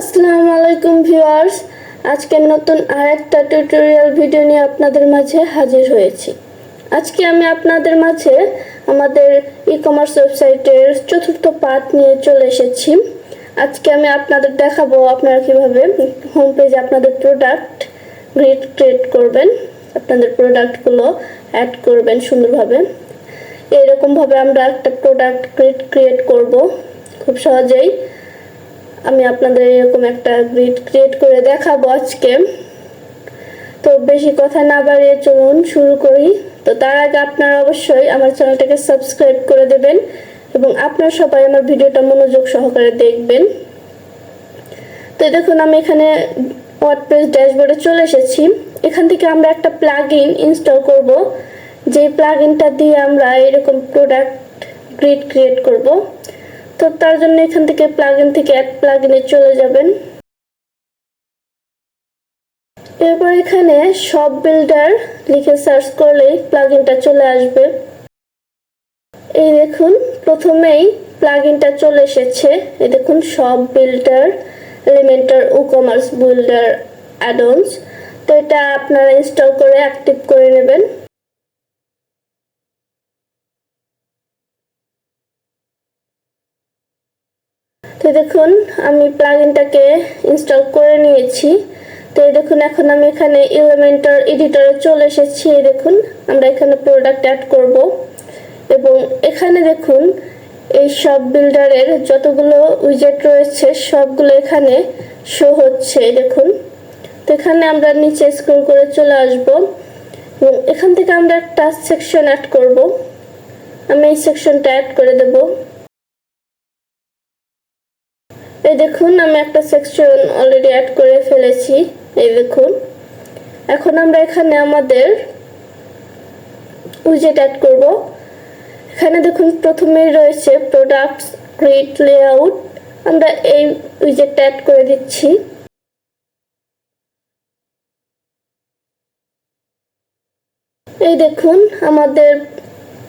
আসসালামু আলাইকুম ভিউয়ার্স, আজকে নতুন আরেকটা টিউটোরিয়াল ভিডিও নিয়ে আপনাদের মাঝে হাজির হয়েছি। আজকে আমি আপনাদের মাঝে আমাদের ই কমার্স ওয়েবসাইটের চতুর্থ পার্ট নিয়ে চলে এসেছি। আজকে আমি আপনাদের দেখাবো আপনারা কীভাবে হোম পেজে আপনাদের প্রোডাক্ট গ্রিড ক্রিয়েট করবেন, আপনাদের প্রোডাক্টগুলো অ্যাড করবেন সুন্দরভাবে। এরকমভাবে আমরা একটা প্রোডাক্ট গ্রিড ক্রিয়েট করব, খুব সহজেই। আমি আপনাদের এরকম একটা গ্রিড ক্রিয়েট করে দেখাবো আজকে। তো বেশি কথা না বাড়িয়ে চলুন, শুরু করি। তো তার আগে আপনারা অবশ্যই আমার চ্যানেলটাকে সাবস্ক্রাইব করে দেবেন এবং আপনারা সবাই আমার ভিডিওটা মনোযোগ সহকারে দেখবেন। তো দেখুন, আমি এখানে ওয়ার্ডপ্রেস ড্যাশবোর্ডে চলে এসেছি। এখান থেকে আমরা একটা প্লাগ ইন ইনস্টল করব। যেই প্লাগ দিয়ে আমরা এরকম প্রোডাক্ট গ্রিড ক্রিয়েট করব। তো তার জন্য এখান থেকে প্লাগইন থেকে অ্যাড প্লাগইনে চলে যাবেন। এরপর এখানে সব বিল্ডার লিখে সার্চ করলেই প্লাগইনটা চলে আসবে। এই দেখুন, প্রথমেই প্লাগইনটা চলে এসেছে। এই দেখুন সব বিল্ডার এলিমেন্টার ও কমার্স বিল্ডার অ্যাডন্স তো এটা আপনারা ইনস্টল করে অ্যাক্টিভ করে নেবেন। তো দেখুন, আমি প্লাগইনটাকে ইনস্টল করে নিয়েছি। তো দেখুন, এখন আমি এখানে এলিমেন্টার এডিটরে চলে এসেছি। দেখুন, আমরা এখানে প্রোডাক্ট অ্যাড করব। এবং এখানে দেখুন, এই সব বিল্ডারের যতগুলো উইজেট রয়েছে, সবগুলো এখানে শো হচ্ছে দেখুন। তো এখানে আমরা নিচে স্ক্রল করে চলে আসব। এবং এখান থেকে আমরা একটা সেকশন অ্যাড করব। আমি এই সেকশনটা অ্যাড করে দেবো। এই দেখুন, আমি একটা সেকশন অলরেডি অ্যাড করে ফেলেছি। এই দেখুন। এখন আমরা এখানে আমাদের উইজেট অ্যাড করব। এখানে দেখুন, প্রথমেই রয়েছে প্রোডাক্টস ক্রিয়েট লেআউট আমরা এই উইজেটটা অ্যাড করে দিচ্ছি। এই দেখুন, আমাদের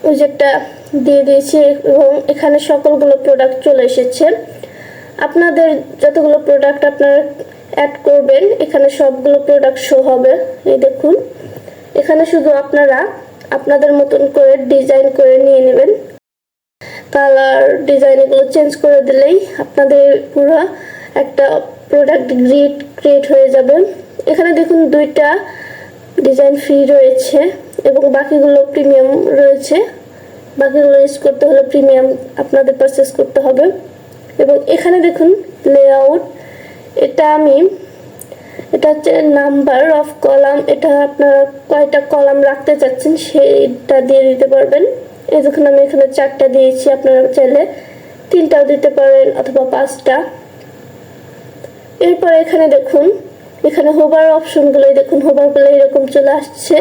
উইজেটটা দিয়ে দিয়েছি এবং এখানে সকলগুলো প্রোডাক্ট চলে এসেছে। আপনাদের যতগুলো প্রোডাক্ট আপনারা অ্যাড করবেন, এখানে সবগুলো প্রোডাক্ট শো হবে। এই দেখুন, এখানে শুধু আপনারা আপনাদের মতন করে ডিজাইন করে নিয়ে নেবেন। কালার ডিজাইন এগুলো চেঞ্জ করে দিলেই আপনাদের পুরো একটা প্রোডাক্ট গ্রিড ক্রিয়েট হয়ে যাবে। এখানে দেখুন দুইটা ডিজাইন ফ্রি রয়েছে এবং বাকিগুলো প্রিমিয়াম রয়েছে। বাকিগুলো ইউজ করতে হলে প্রিমিয়াম আপনাদের পারচেস করতে হবে। এবং এখানে দেখুন লেআউট এটা আমি, এটা হচ্ছে নাম্বার অফ কলাম এটা আপনারা কয়টা কলাম রাখতে চাচ্ছেন সেইটা দিয়ে দিতে পারবেন। এই দেখুন, আমি এখানে চারটা দিয়েছি, আপনারা চাইলে তিনটাও দিতে পারেন অথবা পাঁচটা। এরপর এখানে দেখুন, এখানে হোবার অপশনগুলোই দেখুন হোবারগুলো এরকম চলে আসছে।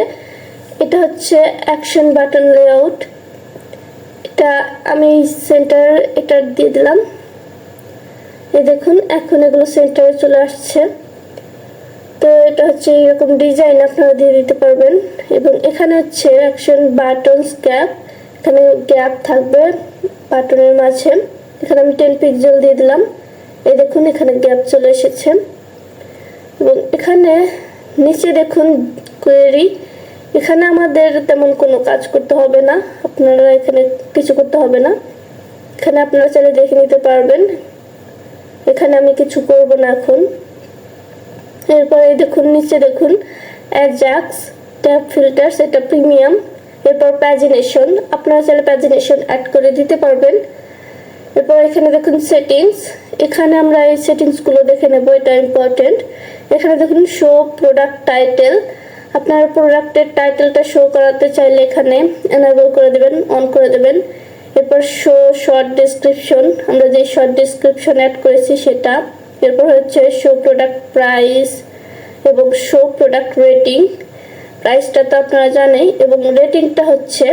এটা হচ্ছে অ্যাকশন বাটন লেআউট এটা আমি সেন্টার এটা দিয়ে দিলাম। এই দেখুন, এখন এগুলো সেন্টারে চলে আসছে। তো এটা হচ্ছে এরকম ডিজাইন আপনারা দিয়ে দিতে পারবেন। এবং এখানে হচ্ছে অ্যাকশন বাটনস গ্যাপ এখানে গ্যাপ থাকবে বাটনের মাঝে। এখানে আমি টেন পিক্সেল দিয়ে দিলাম। এই দেখুন, এখানে গ্যাপ চলে এসেছে। এবং এখানে নিচে দেখুন কোয়েরি এখানে আমাদের তেমন কোনো কাজ করতে হবে না। আপনারা এখানে কিছু করতে হবে না। এখানে আপনারা চাইলে দেখে নিতে পারবেন। এখানে আমি কিছু করব না এখন। এরপরে দেখুন, নিচে দেখুন অ্যাজাক্স ট্যাপ ফিল্টার এটা প্রিমিয়াম এরপর প্যাজিনেশন আপনারা চাইলে প্যাজিনেশন অ্যাড করে দিতে পারবেন। এরপর এখানে দেখুন সেটিংস এখানে আমরা এই সেটিংসগুলো দেখে নেব, এটা ইম্পর্টেন্ট এখানে দেখুন শো প্রোডাক্ট টাইটেল আপনার প্রোডাক্টের টাইটেলটা শো করাতে চাইলে এখানে এনাবেল করে দেবেন অন করে দেবেন। এরপর শো শর্ট ডিসক্রিপশন আমরা যে শর্ট ডিসক্রিপশন অ্যাড করেছি সেটা। এরপর হচ্ছে শো প্রোডাক্ট প্রাইস এবং শো প্রোডাক্ট রেটিং প্রাইসটা তো আপনারা জানেই এবং রেটিংটা হচ্ছে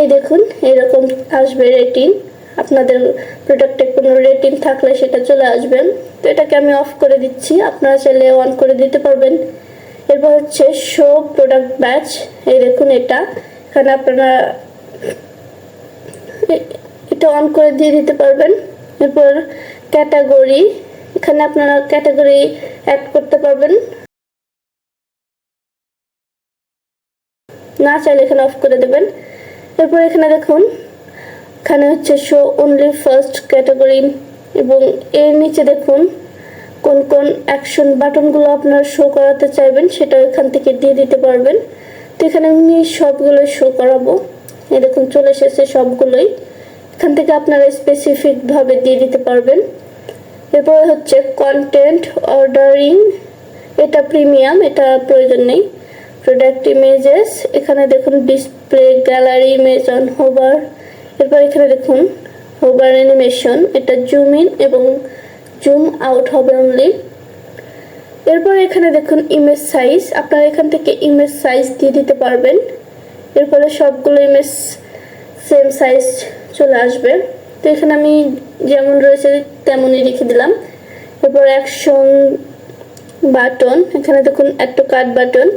এই দেখুন, এরকম আসবে রেটিং আপনাদের প্রোডাক্টে কোনো রেটিং থাকলে সেটা চলে আসবেন। তো এটাকে আমি অফ করে দিচ্ছি, আপনারা চাইলে অন করে দিতে পারবেন। এরপর হচ্ছে শো প্রোডাক্ট ব্যাচ এই দেখুন এটা। এখানে আপনারা এটা অন করে দিয়ে দিতে পারবেন। এরপর ক্যাটাগরি এখানে আপনারা ক্যাটাগরি অ্যাড করতে পারবেন। না চাইলে এখানে অফ করে দেবেন। এরপর এখানে দেখুন, এখানে হচ্ছে শো অনলি ফার্স্ট ক্যাটাগরি এবং এর নিচে দেখুন, কোন কোন অ্যাকশন বাটনগুলো আপনারা শো করাতে চাইবেন সেটা এখান থেকে দিয়ে দিতে পারবেন। তো এখানে আমি সবগুলো শো করাবো। দেখুন চলে এসেছে সবগুলোই। এখান থেকে আপনারা স্পেসিফিকভাবে দিয়ে দিতে পারবেন। এরপরে হচ্ছে কন্টেন্ট অর্ডারিং এটা প্রিমিয়াম এটা প্রয়োজন নেই। প্রোডাক্ট ইমেজেস এখানে দেখুন display gallery image on hover এরপর এখানে দেখুন হোভার অ্যানিমেশন এটা জুম ইন এবং জুম আউট হবে অনলি এরপর এখানে দেখুন ইমেজ সাইজ আপনারা এখান থেকে ইমেজ সাইজ দিয়ে দিতে পারবেন। এরপরে সবগুলো ইমেজ সেম সাইজ চলে আসবে। তো এখানে আমি যেমন রয়েছে তেমনই রেখে দিলাম। এরপর অ্যাকশন বাটন এখানে দেখুন একটা কাট বাটন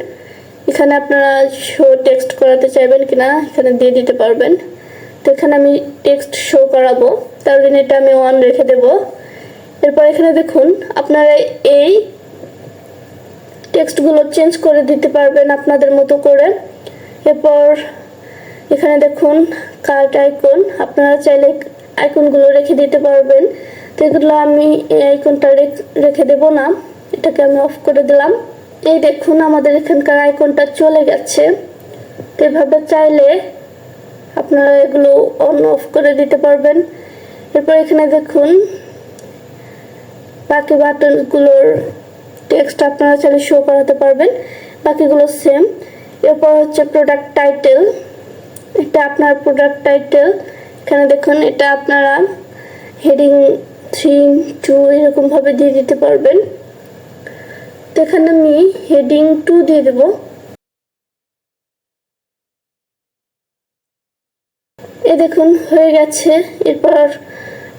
এখানে আপনারা শো টেক্সট করাতে চাইবেন কিনা এখানে দিয়ে দিতে পারবেন। তো এখানে আমি টেক্সট শো করাবো তার জন্য এটা আমি ওয়ান রেখে দেব। এরপর এখানে দেখুন আপনারা এই টেক্সটগুলো চেঞ্জ করে দিতে পারবেন আপনাদের মতো করে। এরপর এখানে দেখুন কার্ট আইকন। আপনারা চাইলে আইকনগুলো রেখে দিতে পারবেন। তো এগুলো আমি এই আইকনটা রেখে দেব না। এটাকে আমি অফ করে দিলাম। এই দেখুন আমাদের এখানকার আইকনটা চলে গেছে। তো এভাবে চাইলে আপনারা এগুলো অন অফ করে দিতে পারবেন। এরপর এখানে দেখুন বাকি বাটনগুলোর টেক্সট আপনারা চাইলে শো করাতে পারবেন। বাকিগুলো সেম এরপর হচ্ছে প্রোডাক্ট টাইটেল এটা আপনার প্রোডাক্ট টাইটেল এখানে দেখুন, এটা আপনারা হেডিং থ্রি টু এরকমভাবে দিয়ে দিতে পারবেন। তো এখানে আমি হেডিং টু দিয়ে দেব। এ দেখুন, হয়ে গেছে। এরপর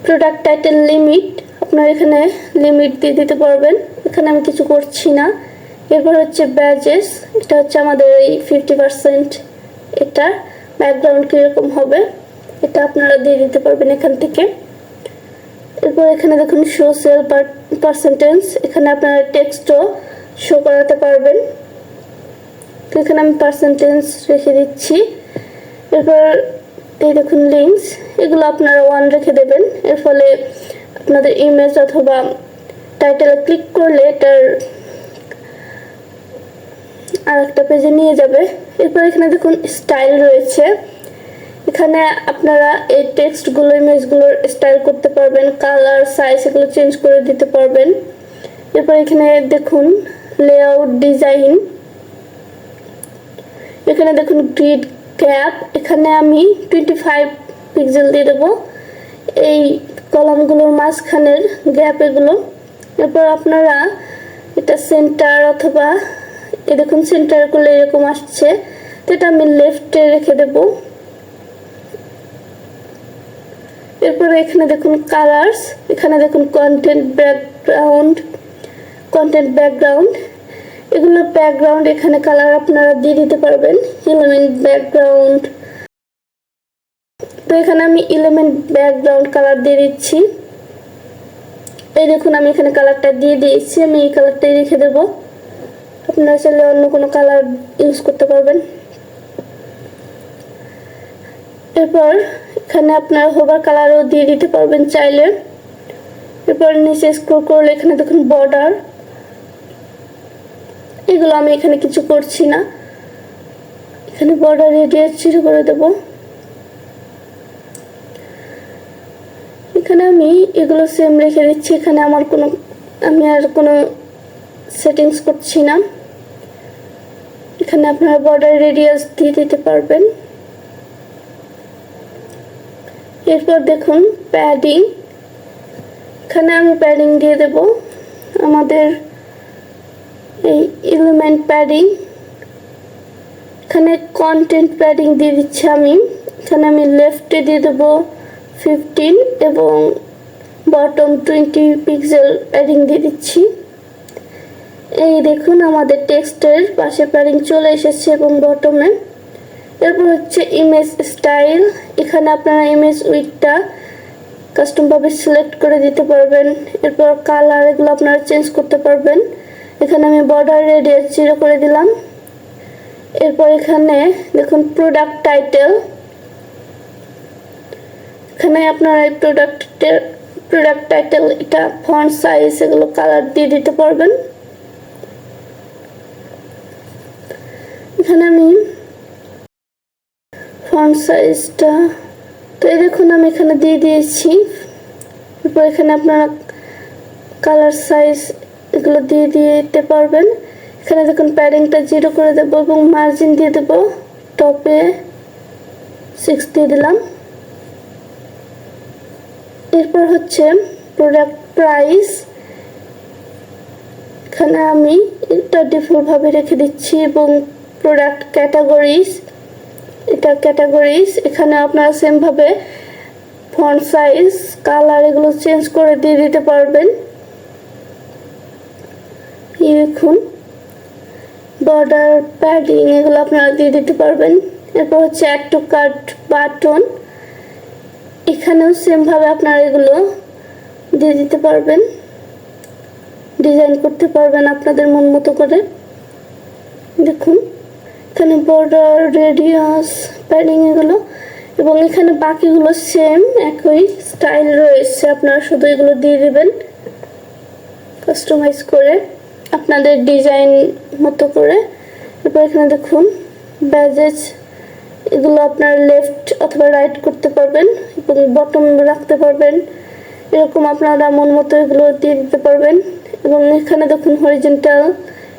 প্রোডাক্ট টাইটেল লিমিট আপনার এখানে লিমিট দিয়ে দিতে পারবেন। এখানে আমি কিছু করছি না। এরপর হচ্ছে ব্যাজেস এটা হচ্ছে আমাদের এই ফিফটি পার্সেন্ট এটা ব্যাকগ্রাউন্ড কীরকম হবে, এটা আপনারা দিয়ে দিতে পারবেন এখান থেকে। এরপর এখানে দেখুন শো সেল পার্সেন্টেজ এখানে আপনারা টেক্সটও শো করাতে পারবেন। তো এখানে আমি পার্সেন্টেজ রেখে দিচ্ছি। এরপর এই দেখুন লিঙ্কস এগুলো আপনারা ওয়ান রেখে দেবেন। এর ফলে আপনাদের ইমেজ অথবা টাইটেলে ক্লিক করলে এটার আর একটা পেজে নিয়ে যাবে। এরপর এখানে দেখুন স্টাইল রয়েছে। এখানে আপনারা এই টেক্সটগুলো ইমেজগুলোর স্টাইল করতে পারবেন কালার সাইজ এগুলো চেঞ্জ করে দিতে পারবেন। এরপর এখানে দেখুন লেআউট ডিজাইন এখানে দেখুন গ্রিড ক্যাপ এখানে আমি টোয়েন্টি ফাইভ পিক্সেল দিয়ে দেবো। এই কলামগুলোর মাঝখানের গ্যাপ এগুলো। এরপর আপনারা এটা সেন্টার অথবা এ দেখুন সেন্টার করলে এরকম আসছে। তো এটা আমি লেফটে রেখে দেব। এরপরে এখানে দেখুন কালার্স এখানে দেখুন কন্টেন্ট ব্যাকগ্রাউন্ড কন্টেন্ট ব্যাকগ্রাউন্ড এগুলো ব্যাকগ্রাউন্ড এখানে কালার আপনারা দিয়ে দিতে পারবেন। এলিমেন্ট ব্যাকগ্রাউন্ড তো এখানে আমি এলিমেন্ট ব্যাকগ্রাউন্ড কালার দিয়ে দিচ্ছি। এই দেখুন, আমি এখানে কালারটা দিয়ে দিয়েছি। আমি এই কালারটাই রেখে দেবো। আপনারা চাইলে অন্য কোনো কালার ইউজ করতে পারবেন। এরপর এখানে আপনার হোভার কালারও দিয়ে দিতে পারবেন চাইলে। এরপর নিচে স্ক্রল করলে এখানে দেখুন বর্ডার এগুলো আমি এখানে কিছু করছি না। এখানে বর্ডার রেডিয়াস জিরো করে দেব। এখানে আমি এগুলো সেম রেখে দিচ্ছি। এখানে আমার কোনো আমি আর কোনো সেটিংস করছি না। এখানে আপনারা বর্ডার রেডিয়াস দিয়ে দিতে পারবেন। এরপর দেখুন প্যাডিং এখানে আমি প্যাডিং দিয়ে দেব। আমাদের এই এলিমেন্ট প্যাডিং এখানে কন্টেন্ট প্যাডিং দিয়ে দিচ্ছি আমি। এখানে আমি লেফটে দিয়ে দেবো ফিফটিন এবং বটম টোয়েন্টি পিক্সেল প্যাডিং দিয়ে দিচ্ছি। এই দেখুন, আমাদের টেক্সটের পাশে প্যারিং চলে এসেছে এবং বটমে। এরপর হচ্ছে ইমেজ স্টাইল এখানে আপনারা ইমেজ উইথটা কাস্টমভাবে সিলেক্ট করে দিতে পারবেন। এরপর কালার এগুলো আপনারা চেঞ্জ করতে পারবেন। এখানে আমি বর্ডার রেডিয়াস জিরো করে দিলাম। এরপর এখানে দেখুন প্রোডাক্ট টাইটেল এখানে আপনারা এই প্রোডাক্টের প্রোডাক্ট টাইটেল এটা ফন্ট সাইজ এগুলো কালার দিয়ে দিতে পারবেন। এখানে আমি ফন্ট সাইজটা তো এই দেখুন আমি এখানে দিয়ে দিয়েছি। এরপর এখানে আপনারা কালার সাইজ এগুলো দিয়ে দিতে পারবেন। এখানে দেখুন প্যাডিংটা জিরো করে দেবো এবং মার্জিন দিয়ে দেবো। টপে সিক্স দিয়ে দিলাম। এরপর হচ্ছে প্রোডাক্ট প্রাইস এখানে আমি এটা ডিফল্টভাবে রেখে দিচ্ছি এবং প্রোডাক্ট ক্যাটাগরিজ এটা ক্যাটাগরিজ এখানে আপনারা সেমভাবে ফন্ট সাইজ কালার এগুলো চেঞ্জ করে দিয়ে দিতে পারবেন। দেখুন বর্ডার প্যাডিং এগুলো আপনারা দিয়ে দিতে পারবেন। এরপর হচ্ছে অ্যাড টু কার্ট বাটন এখানেও সেমভাবে আপনারা এগুলো দিয়ে দিতে পারবেন। ডিজাইন করতে পারবেন আপনাদের মন মতো করে। এখানে বর্ডার রেডিয়াস প্যাডিং এগুলো এবং এখানে বাকিগুলো সেম একই স্টাইল রয়েছে। আপনারা শুধু এগুলো দিয়ে দেবেন। কাস্টমাইজ করে আপনাদের ডিজাইন মতো করে। এরপর এখানে দেখুন ব্যাজেজ এগুলো আপনার লেফট অথবা রাইট করতে পারবেন এবং বটম রাখতে পারবেন। এরকম আপনারা মন মতো এগুলো দিয়ে দিতে পারবেন। এবং এখানে দেখুন হরিজেন্টাল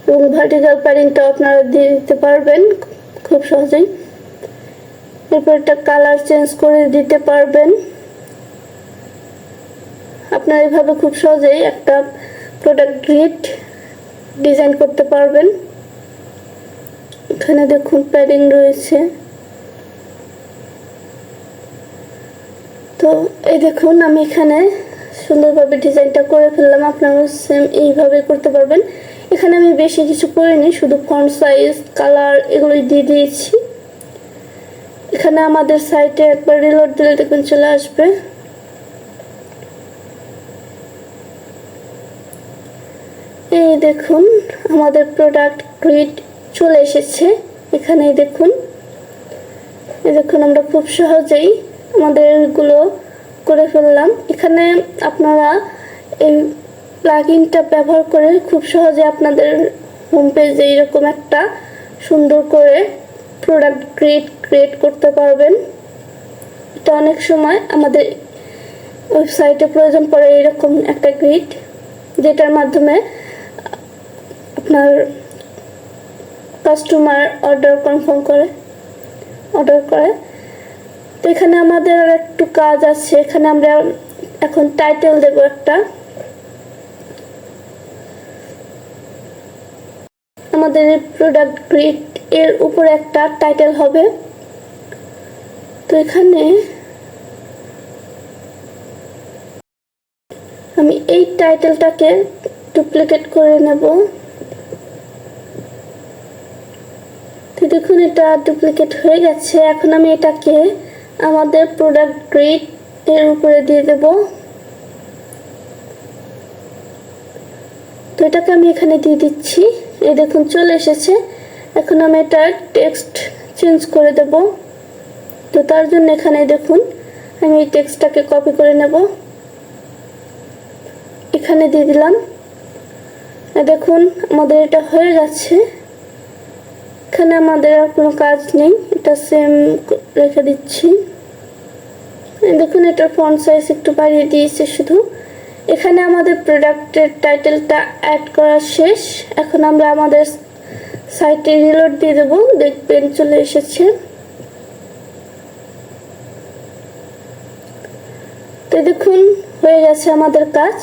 এবং ভার্টিক্যাল প্যারিংটাও আপনারা দিয়ে দিতে পারবেন খুব সহজেই। এরপর একটা কালার চেঞ্জ করে দিতে পারবেন। আপনারা এভাবে খুব সহজেই একটা প্রোডাক্ট গ্রিড ডিজাইন করতে পারবেন। এখানে দেখুন প্যাডিং রয়েছে। তো এই দেখুন আমি এখানে সুন্দরভাবে ডিজাইনটা করে ফেললাম। আপনারাও সেম এইভাবে করতে পারবেন। এখানে আমি বেশি কিছু করিনি, শুধু ফন্ট সাইজ কালার এগুলোই দিয়ে দিয়েছি। এখানে আমাদের সাইটে একবার রিলোড দিলে দেখুন চলে আসবে। এই দেখুন, আমাদের প্রোডাক্ট গ্রিড চলে এসেছে। এখানেই দেখুন। এই দেখুন, আমরা খুব সহজেই আমাদেরগুলো করে ফেললাম। এখানে আপনারা এই প্লাগইনটা ব্যবহার করে খুব সহজে আপনাদের হোম পেজে এরকম একটা সুন্দর করে প্রোডাক্ট ক্রিয়েট ক্রিয়েট করতে পারবেন। এটা অনেক সময় আমাদের ওয়েবসাইটে প্রয়োজন পড়ে এরকম একটা গ্রিড যেটার মাধ্যমে আপনার কাস্টমার অর্ডার কনফার্ম করে অর্ডার করে। তো এখানে আমাদের আর একটু কাজ আছে, এখানে আমরা এখন টাইটেল দেব একটা। আমাদের প্রোডাক্ট গ্রিড এর উপরে একটা টাইটেল হবে। তো এখানে আমি এই টাইটেলটাকে ডুপ্লিকেট করে নেব। তো দেখুন, এটা ডুপ্লিকেট হয়ে গেছে। এখন আমি এটাকে আমাদের প্রোডাক্ট গ্রিড এর উপরে দিয়ে দেব। তো এটাকে আমি এখানে দিয়ে দিচ্ছি। এই দেখুন, চলে এসেছে। এখন আমি এটার টেক্সট চেঞ্জ করে দেব। তো তার জন্য এখানে দেখুন, আমি এই টেক্সটটাকে কপি করে নেব। এখানে দিয়ে দিলাম। দেখুন, আমাদের এটা হয়ে গেছে এখানে আমাদের আর কোনো কাজ নেই, এটা সেম রেখে দিচ্ছি। দেখুন, এটার ফন্ট সাইজ একটু বাড়িয়ে দিয়েছে শুধু। এখানে আমাদের প্রোডাক্টের টাইটেলটা অ্যাড করা শেষ। এখন আমরা আমাদের সাইটে রিলোড দিয়ে দেবো। দেখবেন চলে এসেছে। তো দেখুন, হয়ে গেছে আমাদের কাজ।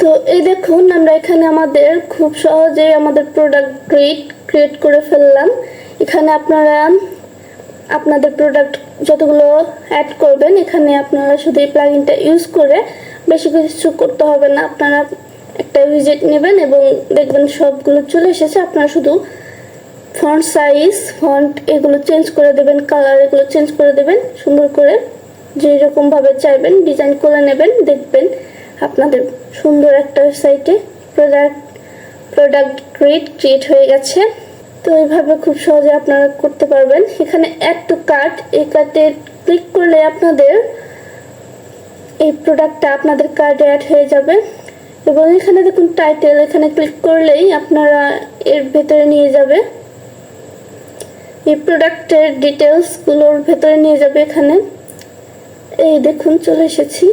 তো এই দেখুন, আমরা এখানে আমাদের খুব সহজেই আমাদের প্রোডাক্ট গ্রিড ক্রিয়েট করে ফেললাম। এখানে আপনারা, আপনাদের প্রোডাক্ট যতগুলো অ্যাড করবেন, এখানে আপনারা শুধু এই প্লাগিনটা ইউজ করে বেশি কিছু করতে হবে না। আপনারা একটা ভিজিট নেবেন এবং দেখবেন সবগুলো চলে এসেছে। আপনারা শুধু ফন্ট সাইজ ফন্ট এগুলো চেঞ্জ করে দেবেন কালার এগুলো চেঞ্জ করে দেবেন, সুন্দর করে যেরকমভাবে চাইবেন ডিজাইন করে নেবেন, দেখবেন আপনাদের সুন্দর একটা সাইটে প্রোডাক্ট প্রোডাক্ট ক্রিয়েট ক্রিয়েট হয়ে গেছে। তো এইভাবে খুব সহজে আপনারা করতে পারবেন। এখানে অ্যাড টু কার্ট এই কার্টে ক্লিক করলে আপনাদের এই প্রোডাক্টটা আপনাদের কার্ডে অ্যাড হয়ে যাবে। এবং এখানে দেখুন টাইটেল এখানে ক্লিক করলেই আপনারা এর ভেতরে নিয়ে যাবে। এই প্রোডাক্টের ডিটেলসগুলোর ভেতরে নিয়ে যাবে এখানে। এই দেখুন, চলে এসেছি।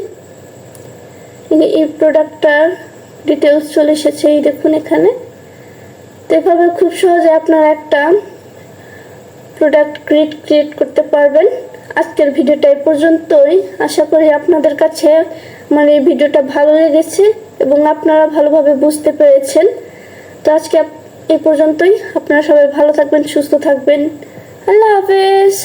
এই- প্রোডাক্টটার ডিটেলস চলে এসেছে, এই দেখুন এখানে। তো এভাবে খুব সহজে আপনারা একটা প্রোডাক্ট ক্রিয়েট ক্রিয়েট করতে পারবেন। আজকের ভিডিওটা এ পর্যন্তই। আশা করি আপনাদের কাছে আমার এই ভিডিওটা ভালো লেগেছে এবং আপনারা ভালোভাবে বুঝতে পেরেছেন। তো আজকে এ পর্যন্তই। আপনারা সবাই ভালো থাকবেন, সুস্থ থাকবেন। আল্লাহ হাফেজ।